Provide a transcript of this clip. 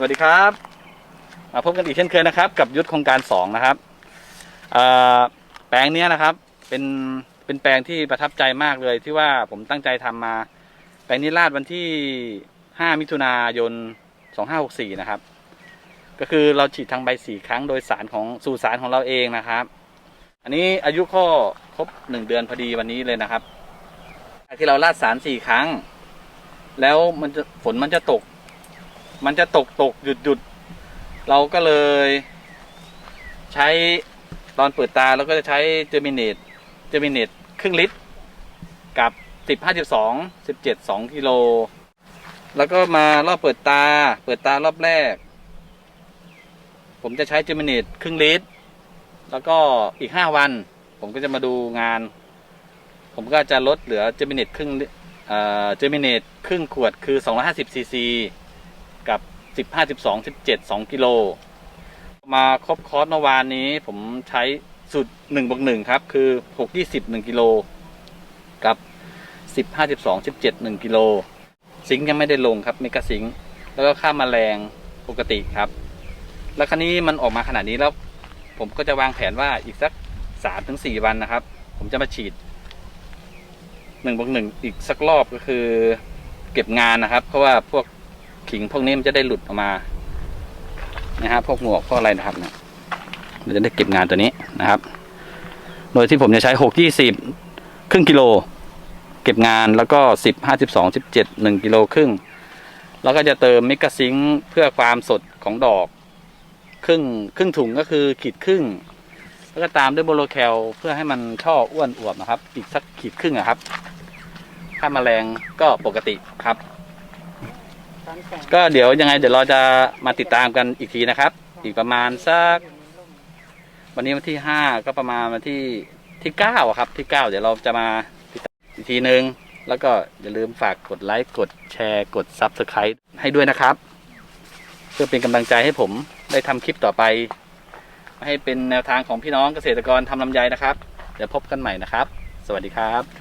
สวัสดีครับมาพบกันอีกเช่นเคยนะครับ กับยุทธโครงการสองนะครับแปลงนี้นะครับ เป็นเป็นแปลงที่ประทับใจมากเลยที่ว่าผมตั้งใจทำมา แปลงนี้ลาดวันที่5มิถุนายน2564นะครับ ก็คือเราฉีดทางใบสีครั้งโดยสารของสู่สารของเราเองนะครับ อันนี้อายุข้อครบหนึ่งเดือนพอดีวันนี้เลยนะครับที่เราลาดสารสี่ครั้ง แล้วมันจะฝนมันจะตก มันจะตกตกหยุดหยุดเราก็เลย ใช้ตอนเปิดตาเราก็จะใช้เจอร์มิเนตเจอร์มิเนตครึ่งลิตร กับสิบห้าสิบสองสิบเจ็ดสองกิโล แล้วก็มารอบเปิดตา เปิดตารอบแรก ผมจะใช้เจอร์มิเนตครึ่งลิตร แล้วก็อีกห้าวัน ผมก็จะมาดูงาน ผมก็จะลดเหลือเจอร์มิเนตครึ่งเอ่อเจอร์มิเนตครึ่งขวดคือ250ซีซี กับ 15 12 17 2 กิโล มาครบคอร์สเมื่อวานนี้ผมใช้สูตร1บวก1ครับ คือ 6 20 1 กิโล กับ 15 12 17 1 กิโล ซิงค์ยังไม่ได้ลงครับเมกะซิงแล้วก็ค่ามาแมลงปกติครับ แล้วคราวนี้มันออกมาขนาดนี้แล้ว ผมก็จะวางแผนว่าอีกสักสามถึงสี่วันนะครับ ผมจะมาฉีดหนึ่งบวกหนึ่งอีกสักรอบก็คือ เก็บงานนะครับ เพราะว่าพวก ขิงพวกนี้มันจะได้หลุดออกมานะฮะพวกหมวกพวกอะไรนะครับเนี่ยเราจะได้เก็บงานตัวนี้นะครับ โดยที่ผมจะใช้หกยี่สิบครึ่งกิโล เก็บงานแล้วก็สิบห้าสิบสองสิบเจ็ดหนึ่งกิโลครึ่ง แล้วก็จะเติมมิกซิงค์เพื่อความสดของดอก ครึ่งครึ่งถุงก็คือขีดครึ่ง แล้วก็ตามด้วยโบโลแคลเพื่อให้มันช่ออ้วนอวบนะครับ อีกสักขีดครึ่งอะครับค่าแมลงก็ปกติครับ ก็เดี๋ยวยังไงเดี๋ยวเราจะมาติดตามกันอีกทีนะครับ อีกประมาณสัก วันนี้วันที่ห้าก็ประมาณวันที่ที่เก้าอะครับ ที่เก้าเดี๋ยวเราจะมาติดตามอีกทีนึง แล้วก็อย่าลืมฝากกดไลค์กดแชร์กด Subscribe ให้ด้วยนะครับ เพื่อเป็นกำลังใจให้ผมได้ทำคลิปต่อไป ให้เป็นแนวทางของพี่น้องเกษตรกรทำลำไยนะครับเดี๋ยวพบกันใหม่นะครับ สวัสดีครับ